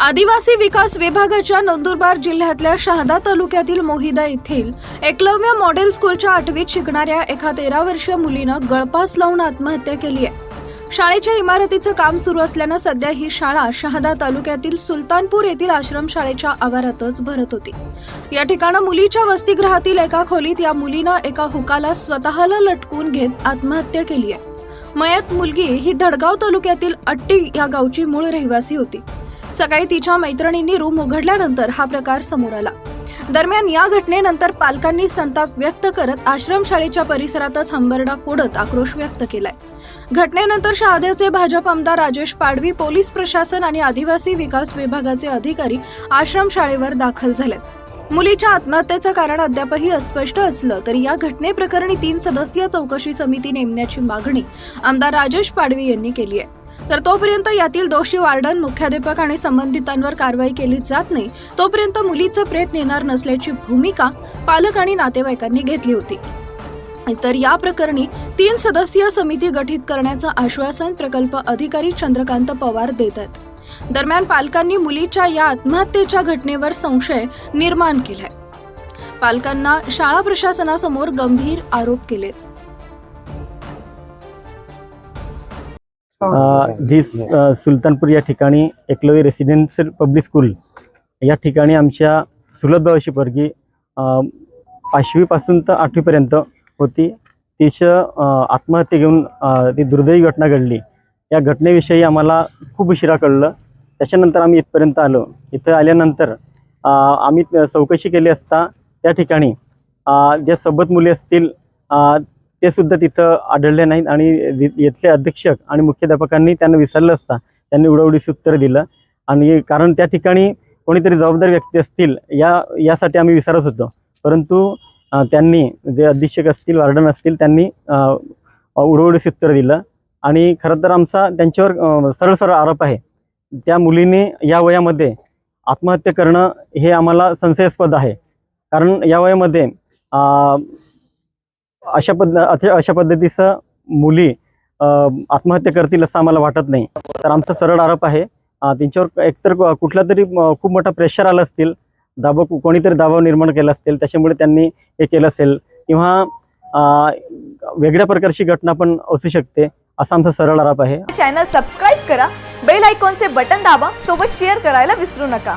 आदिवासी विकास विभागाच्या नंदुरबार जिल्ह्यातल्या शहादा तालुक्यातील मोहिदा येथील एकलव्य मॉडेल स्कूलच्या आठवीत शिकणाऱ्या एका तेरा वर्षीय मुलीनं गळपास लावून आत्महत्या केली आहे. शाळेच्या इमारतीचं काम सुरू असल्यानं सध्या ही शाळा शहादा तालुक्यातील सुलतानपूर येथील आश्रमशाळेच्या आवारातच भरत होती. या ठिकाणं मुलीच्या वसतिगृहातील एका खोलीत या मुलीनं एका हुकाला स्वतःला लटकून घेत आत्महत्या केली आहे. मयत मुलगी ही धडगाव तालुक्यातील अट्टी या गावची मूळ रहिवासी होती. सकाळी तिच्या मैत्रिणींनी रूम उघडल्यानंतर हा प्रकार समोर आला. दरम्यान या घटनेनंतर पालकांनी संताप व्यक्त करत आश्रमशाळेच्या परिसरातच हंबरडा फोडत आक्रोश व्यक्त केलाय. घटनेनंतर शहादेवचे भाजप आमदार राजेश पाडवी पोलीस प्रशासन आणि आदिवासी विकास विभागाचे अधिकारी आश्रमशाळेवर दाखल झालेत. मुलीच्या आत्महत्येचं कारण अद्यापही अस्पष्ट असलं तरी या घटनेप्रकरणी तीन सदस्यीय चौकशी समिती नेमण्याची मागणी आमदार राजेश पाडवी यांनी केली आहे. तर तोपर्यंत यातील दोषी वार्डन मुख्याध्यापक आणि संबंधितांवर कारवाई केली जात नाही. तोपर्यंत मुलीचं प्रेत नेणार नसल्याची भूमिका पालक आणि नातेवाईकांनी घेतली होती. तर या प्रकरणी तीन सदस्यीय समिती गठीत करण्याचं आश्वासन प्रकल्प अधिकारी चंद्रकांत पवार देत आहेत. दरम्यान पालकांनी मुलीच्या या आत्महत्येच्या घटनेवर संशय निर्माण केलाय. पालकांना शाळा प्रशासनासमोर गंभीर आरोप केलेत. जी स- अ, सुलतानपूर या ठिकाणी एकलव्य रेसिडेन्शियल पब्लिक स्कूल या ठिकाणी आमच्या सुलभ भावाची पोरगी पाचवीपासून तर आठवीपर्यंत होती. तिचं आत्महत्या घेऊन ती दुर्दैवी घटना घडली. या घटनेविषयी आम्हाला खूप उशिरा कळलं. त्याच्यानंतर आम्ही इथपर्यंत आलो. इथं आल्यानंतर आम्ही चौकशी केली असता त्या ठिकाणी ज्या सोबत मुली असतील ते सुद्धा तिथं आढळले नाहीत आणि येथले अधीक्षक आणि मुख्याध्यापकांनी त्यांना विसरलं असता त्यांनी उडवडीस उत्तर दिलं. आणि कारण त्या ठिकाणी कोणीतरी जबाबदार व्यक्ती असतील या यासाठी आम्ही विसरत होतो. परंतु त्यांनी जे अधीक्षक असतील वार्डन असतील त्यांनी उडवडीस उत्तर दिलं. आणि खरं तर आमचा त्यांच्यावर सरळ सरळ आरोप आहे. त्या मुलीने या वयामध्ये आत्महत्या करणं हे आम्हाला संशयास्पद आहे. कारण या वयामध्ये अशा पद्ध अशा पद्धतीचं मुली आत्महत्या करतील असं आम्हाला वाटत नाही. तर आमचा सरळ आरोप आहे त्यांच्यावर एकतर कुठला तरी खूप मोठा प्रेशर आला असतील दाबा कोणीतरी दाबाव निर्माण केला असेल त्याच्यामुळे त्यांनी हे केलं असेल किंवा वेगळ्या प्रकारची घटना पण असू शकते असा आमचा सरळ आरोप आहे. चॅनल सबस्क्राईब करा बेल आयकॉनचे बटन दाबा सोबत शेअर करायला विसरू नका.